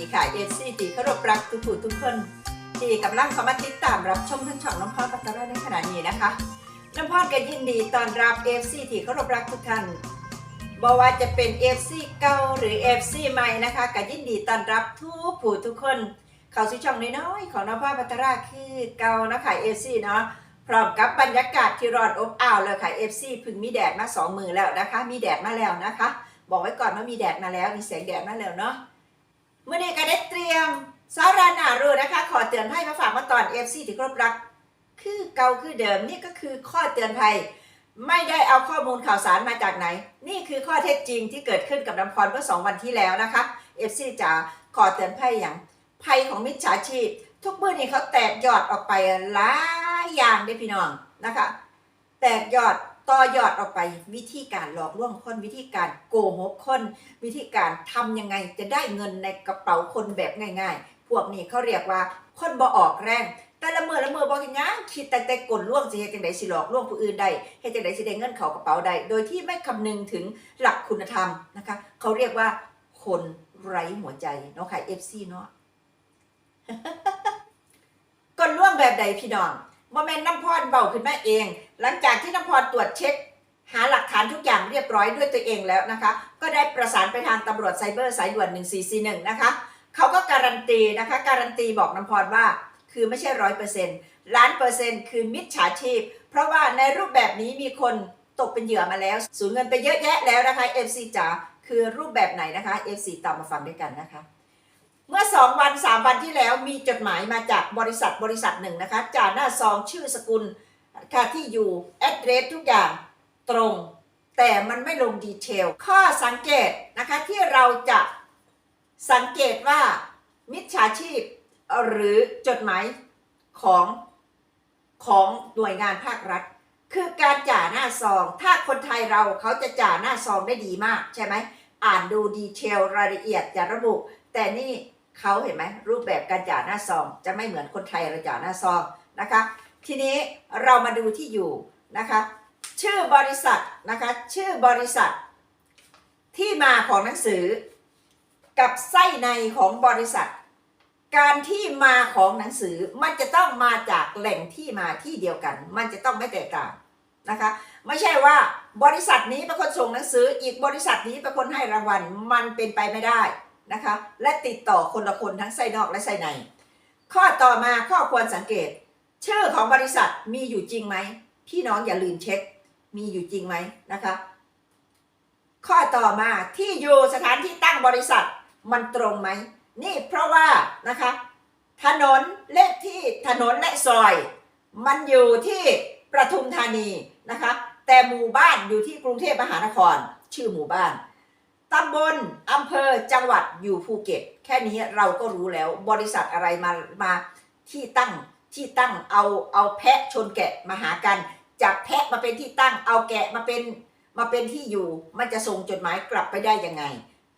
ดีค่ะเอฟซีตีเคารพรักทุกผู้ทุกคนที่กำลังเข้ามาติดตามรับชมทั้งช่องน้องพ่อปัตตาราในขณะนี้นะคะน้องพ่อก็ยินดีต้อนรับเอฟซีที่เคารพรักทุกท่านบอกว่าจะเป็นเอฟซีเก่าหรือเอฟซีใหม่นะคะก็ยินดีต้อนรับทุกผู้ทุกคน เข้าสู่ช่องน้อยๆของน้องพ่อปัตตาราคือเก่านะคะเอฟซีเนาะพร้อมกับบรรยากาศที่ร้อนอบอ้าวเลยค่ะ FC เพึ่งมีแดดมาสองมือแล้วนะคะ มีแดดมาแล้วนะคะ บอกไว้ก่อนว่ามีแดดมาแล้ว มีแสงแดดมาแล้วเนาะ เมื่อนี้ก็ได้เตรียมสารานารูนะคะ ขอเตือนภัยมาฝากมาตอน FC ที่ครบรัก คือเก่าคือเดิมนี่ก็คือข้อเตือนภัยไม่ได้เอาข้อมูลข่าวสารมาจากไหน นี่คือข้อเท็จจริงที่เกิดขึ้นกับน้ำพรเมื่อสองวันที่แล้วนะคะ FC จ๋าขอเตือนภัยอย่างภัยของมิจฉาชีพ ทุกมือนี่เขาแตกยอดออกไปหลายอย่างเด้พี่น้องนะคะ แตกยอด ต่อยอดออกไปวิธีการหลอกลวงคนวิธีการโกหกคน วิธีการทำยังไงจะได้เงินในกระเป๋าคนแบบง่าย ๆ พวกนี้เขาเรียกว่าคนบ่ออกแรง แต่ละเมื่อละเมื่อบอกอย่างงั้นคิดแต่แต่กลล่วงสิเฮ็ดจังไดสิหลอกลวงผู้อื่นได้เฮ็ดจังไดสิได้เงินเข้ากระเป๋าได้โดยที่ไม่คำนึงถึงหลักคุณธรรมนะคะเขาเรียกว่าคนไร้หัวใจเนาะค่ะ FC เนาะกลล่วงแบบใดพี่น้อง โมเมนต์น้ำพรเบาขึ้นมาเอง หลังจากที่น้ำพรตรวจเช็ค หาหลักฐานทุกอย่างเรียบร้อยด้วยตัวเองแล้วนะคะ ก็ได้ประสานไปทางตำรวจไซเบอร์สายด่วน 1441 นะคะเขาก็การันตีนะคะ การันตีบอกน้ำพรว่า คือไม่ใช่ร้อยเปอร์เซ็นต์ล้านเปอร์เซ็นต์คือมิจฉาชีพ เพราะว่าในรูปแบบนี้มีคนตกเป็นเหยื่อมาแล้ว สูญเงินไปเยอะแยะแล้วนะคะ FC จ๋าคือรูปแบบไหนนะคะ FC ตามมาฟังด้วยกันนะคะ เมื่อ2วัน3วันที่แล้วมีจดหมายมาจากบริษัทบริษัทหนึ่งนะคะจ่าหน้าซองชื่อสกุลค่ะที่อยู่แอดเดรสทุกอย่างตรง แต่มันไม่ลงดีเทล ข้อสังเกตนะคะที่เราจะสังเกตว่ามิจฉาชีพหรือจดหมายของของหน่วยงานภาครัฐ คือการจ่าหน้าซอง ถ้าคนไทยเราเขาจะจ่าหน้าซองได้ดีมากใช่ไหมอ่านดูดีเทลรายละเอียดจะระบุ แต่นี่ เขาเห็นไหมรูปแบบการจ่าหน้าซอง จะไม่เหมือนคนไทยเราจ่าหน้าซองนะคะ ทีนี้เรามาดูที่อยู่นะคะ ชื่อบริษัทนะคะ ชื่อบริษัท ที่มาของหนังสือ กับไส้ในของบริษัท การที่มาของหนังสือมันจะต้องมาจากแหล่งที่มาที่เดียวกัน มันจะต้องไม่แตกต่างนะคะ ไม่ใช่ว่าบริษัทนี้เป็นคนส่งหนังสือ อีกบริษัทนี้เป็นคนให้รางวัลมันเป็นไปไม่ได้ นะคะ และติดต่อคนละคนทั้งไส้นอกและไส้ใน ข้อต่อมาข้อควรสังเกต ชื่อของบริษัทมีอยู่จริงไหม พี่น้องอย่าลืมเช็ค มีอยู่จริงไหมนะคะ ข้อต่อมาที่อยู่สถานที่ตั้งบริษัทมันตรงไหม นี่เพราะว่านะคะ ถนนเลขที่ถนนและซอย มันอยู่ที่ประทุมธานีนะคะ แต่หมู่บ้านอยู่ที่กรุงเทพมหานคร ชื่อหมู่บ้าน ตำบลอำเภอจังหวัดอยู่ภูเก็ต แค่นี้เราก็รู้แล้วบริษัทอะไรมามาที่ตั้งที่ตั้งเอาเอาแพะชนแกะมาหากันจับแพะมาเป็นที่ตั้งเอาแกะมาเป็นมาเป็นที่อยู่ มันจะส่งจดหมายกลับไปได้ยังไง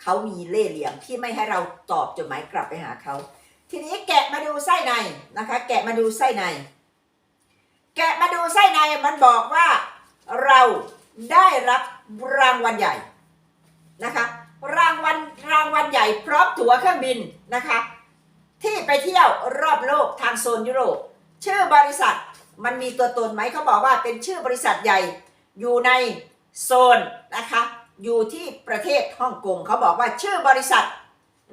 เขามีเล่ห์เหลี่ยมที่ไม่ให้เราตอบจดหมายกลับไปหาเขาทีนี้แกะมาดูไส้ในนะคะ แกะมาดูไส้ใน แกะมาดูไส้ในมันบอกว่าเราได้รับรางวัลใหญ่ นะคะ รางวัลรางวัลใหญ่พร้อมตั๋วเครื่องบินนะคะ ที่ไปเที่ยวรอบโลกทางโซนยุโรป ชื่อบริษัทมันมีตัวตนไหมเขาบอกว่าเป็นชื่อบริษัทใหญ่อยู่ในโซนนะคะ อยู่ที่ประเทศฮ่องกงเขาบอกว่าชื่อบริษัท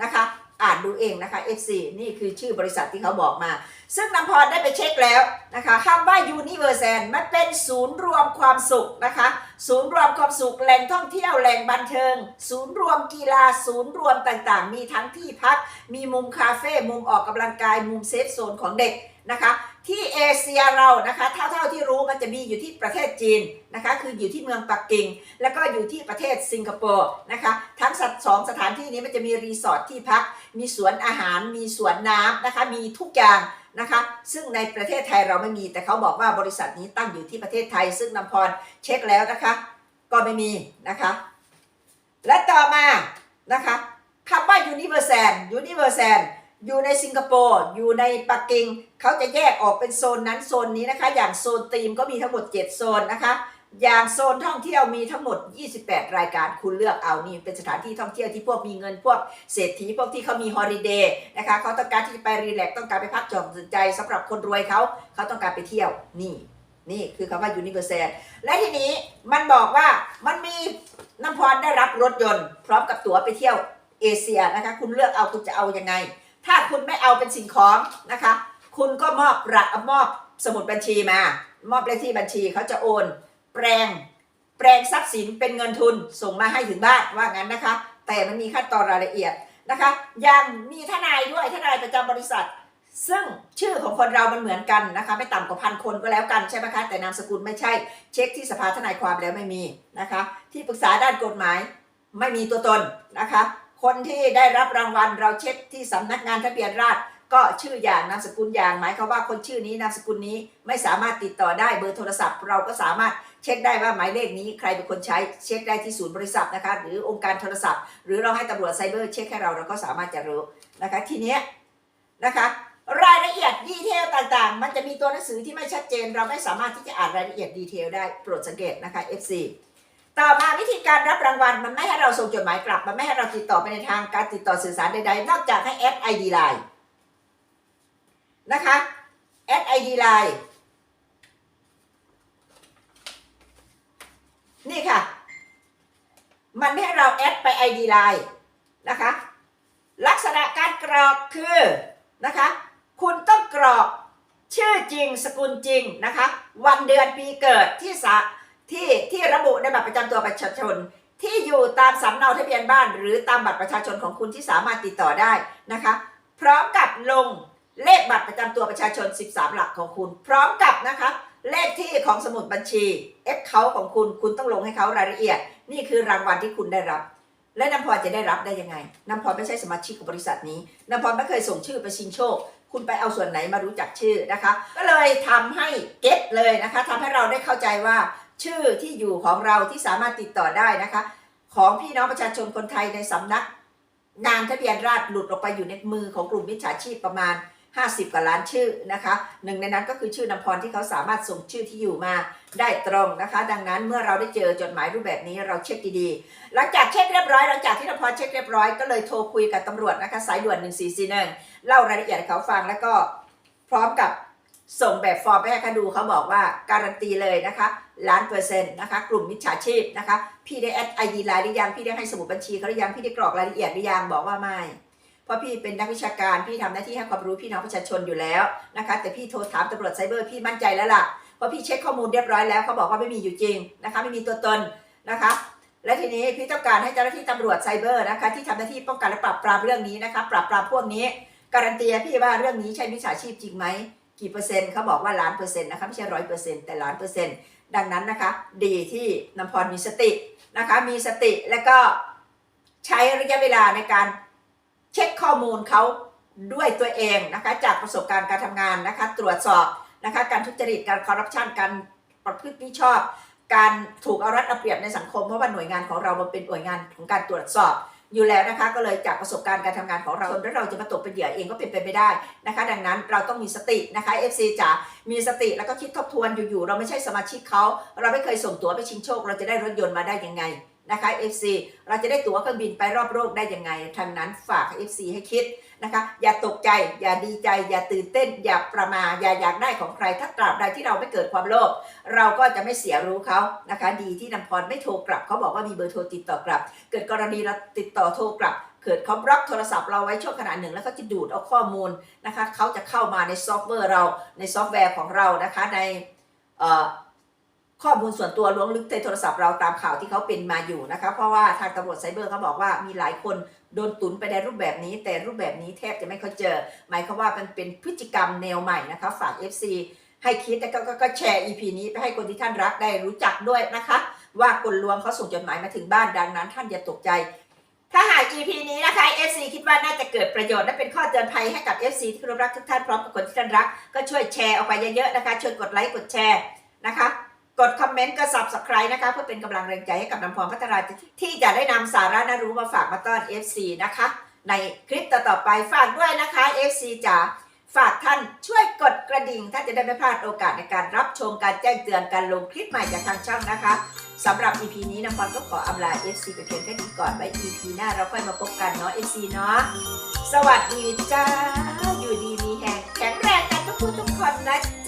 นะคะ อ่านดูเองนะคะ FC นี่คือชื่อบริษัทที่เขาบอกมา ซึ่งน้ำพรได้ไปเช็คแล้วนะคะคำว่า Universal มันเป็นศูนย์รวมความสุขนะคะ ศูนย์รวมความสุขแหล่งท่องเที่ยวแหล่งบันเทิง ศูนย์รวมกีฬา ศูนย์รวมต่างๆ มีทั้งที่พัก มีมุมคาเฟ่มุมออกกำลังกายมุมเซฟโซนของเด็กนะคะ ที่เอเชียเรานะคะเท่าๆที่รู้ มีอยู่ที่ประเทศจีนนะคะคืออยู่ที่เมืองปักกิ่ง แล้วก็อยู่ที่ประเทศสิงคโปร์นะคะทั้งสัตว์สองสถานที่นี้มันจะมีรีสอร์ทที่พัก มีสวนอาหาร มีสวนน้ำนะคะมีทุกอย่างนะคะซึ่งในประเทศไทยเราไม่มี แต่เขาบอกว่าบริษัทนี้ตั้งอยู่ที่ประเทศไทย ซึ่งนำพรเช็คแล้วนะคะก็ไม่มีนะคะและต่อมานะคะคำว่า Universal Universal อยู่ในสิงคโปร์อยู่ในปักกิ่งเขาจะแยกออกเป็นโซนนั้นโซนนี้นะคะ อย่างโซนตีมก็มีทั้งหมด 7 โซนนะคะ อย่างโซนท่องเที่ยวมีทั้งหมด 28 รายการคุณเลือกเอานี่เป็นสถานที่ท่องเที่ยวที่พวกมีเงินพวกเศรษฐีพวกที่เขามีฮอลิเดย์นะคะเขาต้องการที่จะไปรีแลกต้องการไปพักจอมสนใจสำหรับคนรวยเขาเขาต้องการไปเที่ยวนี่นี่คือคำว่ายูนิเวอร์แซลและทีนี้มันบอกว่ามันมีน้ำพรได้รับรถยนต์ พร้อมกับตั๋วไปเที่ยวเอเชียนะคะ คุณเลือกเอาคุณจะเอายังไง ถ้าคุณไม่เอาเป็นสิ่งของนะคะ คุณก็มอบระมอบสมุดบัญชีมา มอบเลขที่บัญชีเขาจะโอน แปลง แปลงทรัพย์สินเป็นเงินทุนส่งมาให้ถึงบ้านว่างั้นนะคะ แต่มันมีขั้นตอนรายละเอียดนะคะยังมีทนายด้วยทนายประจำบริษัท ซึ่งชื่อของคนเรามันเหมือนกันนะคะ ไม่ต่ำกว่าพันคนก็แล้วกันใช่ไหมคะแต่นามสกุลไม่ใช่ เช็คที่สภาทนายความแล้วไม่มีนะคะ ที่ปรึกษาด้านกฎหมายไม่มีตัวตนนะคะ คนที่ได้รับรางวัลเราเช็คที่สำนักงานทะเบียนราษฎรก็ชื่ออย่างนามสกุลอย่างหมายความว่าคนชื่อนี้นามสกุลนี้ไม่สามารถติดต่อได้เบอร์โทรศัพท์ เราก็สามารถเช็คได้ว่าหมายเลขนี้ใครเป็นคนใช้เช็คได้ที่ศูนย์บริษัทนะคะหรือองค์การโทรศัพท์ หรือเราให้ตำรวจไซเบอร์เช็คให้เราเราก็สามารถจะรู้นะคะทีเนี้ยนะคะรายละเอียดดีเทลต่างๆ มันจะมีตัวหนังสือที่ไม่ชัดเจน เราไม่สามารถที่จะอ่านรายละเอียดดีเทลได้โปรดสังเกตนะคะ FC ต่อมาวิธีการรับรางวัลมันไม่ให้เราส่งจดหมายกลับ มันไม่ให้เราติดต่อไปในทางการติดต่อสื่อสารใดๆ นอกจากให้แอด ID Line นะคะแอด ID Line นี่ค่ะ มันไม่ให้เราแอดไป ID Line นะคะ ลักษณะการกรอกคือนะคะ คุณต้องกรอกชื่อจริงสกุลจริงนะคะ วันเดือนปีเกิดที่สะ ที่ที่ระบุในบัตรประจำตัวประชาชน ที่อยู่ตามสำเนาทะเบียนบ้าน หรือตามบัตรประชาชนของคุณที่สามารถติดต่อได้นะคะ พร้อมกับลงเลขบัตรประจำตัวประชาชน 13 หลักของคุณ พร้อมกับนะคะเลขที่ของสมุดบัญชี F เขาของคุณคุณต้องลงให้เขารายละเอียด นี่คือรางวัลที่คุณได้รับ และน้ำพรจะได้รับได้ยังไงน้ำพรไม่ใช่สมาชิกของบริษัทนี้น้ำพรไม่เคยส่งชื่อไปชิงโชค คุณไปเอาส่วนไหนมารู้จักชื่อนะคะ ก็เลยทำให้เก็ตเลยนะคะทำให้เราได้เข้าใจว่า ชื่อที่อยู่ของเราที่สามารถติดต่อได้นะคะ ของพี่น้องประชาชนคนไทยในสำนักงานทะเบียนราษฎรหลุดออกไปอยู่ในมือของกลุ่มมิจฉาชีพประมาณ 50 กว่าล้านชื่อนะคะหนึ่งในนั้นก็คือชื่อนำพรที่เขาสามารถส่งชื่อที่อยู่มาได้ตรงนะคะ ดังนั้นเมื่อเราได้เจอจดหมายรูปแบบนี้เราเช็คดีๆ หลังจากเช็คเรียบร้อยหลังจากที่นำพรเช็คเรียบร้อยก็เลยโทรคุยกับตำรวจนะคะสายด่วน 1441เล่ารายละเอียดให้เขาฟังแล้วก็พร้อมกับ ส่งแบบฟอร์มไปให้เขาดูเขาบอกว่าการันตีเลยนะคะล้านเปอร์เซ็นต์นะคะกลุ่มมิจฉาชีพนะคะ พี่ได้แอดไอดีไลน์หรือยังพี่ได้ให้สมุดบัญชีเขาหรือยังพี่ได้กรอกรายละเอียดหรือยังบอกว่าไม่เพราะพี่เป็นนักวิชาการพี่ทำหน้าที่ให้ความรู้พี่น้องประชาชนอยู่แล้วนะคะ แต่พี่โทรถามตำรวจไซเบอร์พี่มั่นใจแล้วล่ะเพราะพี่เช็คข้อมูลเรียบร้อยแล้วเขาบอกว่าไม่มีอยู่จริงนะคะ ไม่มีตัวตนนะคะ และทีนี้พี่ต้องการให้เจ้าหน้าที่ตำรวจไซเบอร์นะคะ ที่ทำหน้าที่ป้องกันและปราบปรามเรื่องนี้นะคะ ปราบปรามพวกนี้ การันตีพี่ว่าเรื่องนี้ใช่มิจฉาชีพจริงไหม กี่เปอร์เซ็นต์เขาบอกว่าล้านเปอร์เซ็นต์นะคะไม่ใช่ร้อยเปอร์เซ็นต์แต่ล้านเปอร์เซ็นต์ดังนั้นนะคะดีที่น้ำพรมีสตินะคะมีสติแล้วก็ใช้ระยะเวลาในการเช็คข้อมูลเขาด้วยตัวเองนะคะจากประสบการณ์การทำงานนะคะตรวจสอบนะคะการทุจริตการคอร์รัปชันการประพฤติมิชอบ การถูกเอารัดเอาเปรียบในสังคมเพราะว่าหน่วยงานของเรามันเป็นหน่วยงานของการตรวจสอบ อยู่แล้วนะคะก็เลยจากประสบการณ์การทำงานของเราแล้วเราจะมาตกเป็นเหยื่อเองก็เป็นไปไม่ได้นะคะ ดังนั้นเราต้องมีสตินะคะ FC จ๋ามีสติแล้วก็คิดทบทวนอยู่ๆเราไม่ใช่สมาชิกเขาเราไม่เคยส่งตั๋วไปชิงโชค เราจะได้รถยนต์มาได้ยังไงนะคะ FC เราจะได้ตั๋วเครื่องบินไปรอบโลกได้ยังไงทางนั้นฝาก FC ให้คิด นะคะ อย่าตกใจ อย่าดีใจ อย่าตื่นเต้น อย่าประมา อย่าอยากได้ของใคร ถ้าตราบใดที่เราไม่เกิดความโลภ เราก็จะไม่เสียรู้เขานะคะ ดีที่นำพรไม่โทรกลับ เขาบอกว่ามีเบอร์โทรติดต่อกลับ เกิดกรณีเราติดต่อโทรกลับ เกิดเขาบล็อกโทรศัพท์เราไว้ช่วงขณะหนึ่ง แล้วก็จะดูดเอาข้อมูลนะคะ เขาจะเข้ามาในซอฟต์แวร์เรา ในซอฟต์แวร์ของเรานะคะ ในเอ่อ ข้อมูลส่วนตัวล้วงลึกในโทรศัพท์เราตามข่าวที่เขาเป็นมาอยู่นะคะเพราะว่าทางตำรวจไซเบอร์เขาบอกว่ามีหลายคนโดนตุนไปในรูปแบบนี้ แต่รูปแบบนี้แทบจะไม่ค่อยเจอ หมายความว่ามันเป็นพฤติกรรมแนวใหม่นะคะ ฝาก FC ให้คิดแล้วก็ก็แชร์ EP นี้ไปให้คนที่ท่านรักได้รู้จักด้วยนะคะ ว่ากลลวงเขาส่งจดหมายมาถึงบ้านดังนั้น ท่านอย่าตกใจ ถ้าหาก EP นี้นะคะ FC คิดว่าน่าจะเกิดประโยชน์และเป็นข้อเตือนภัยให้กับ FC ที่รพรักทุกท่านพร้อมกับคนที่ท่านรัก ก็ช่วยแชร์ออกไปเยอะๆนะคะช่วยกดไลค์กดแชร์นะคะ กดคอมเมนต์ก็ subscribe นะคะ เพื่อเป็นกำลังแรงใจให้กับน้ำพรพัฒนาที่จะได้นำสาระน่ารู้มาฝากมาต้อน FC นะคะ ในคลิปต่อๆไปฝากด้วยนะคะ FC จ๋าฝากท่านช่วยกดกระดิ่งท่านจะได้ไม่พลาดโอกาสในการรับชมการแจ้งเตือนการลงคลิปใหม่จากทางช่องนะคะสำหรับ EP นี้น้ำพรก็ขออำลา FC ไปเพียงแค่นี้ก่อนไว้ EP หน้าเราค่อยมาพบกันเนาะ FC เนาะสวัสดีจ้าอยู่ดีมีแหงแข็งแรงกันทุกคนทุกคนนะ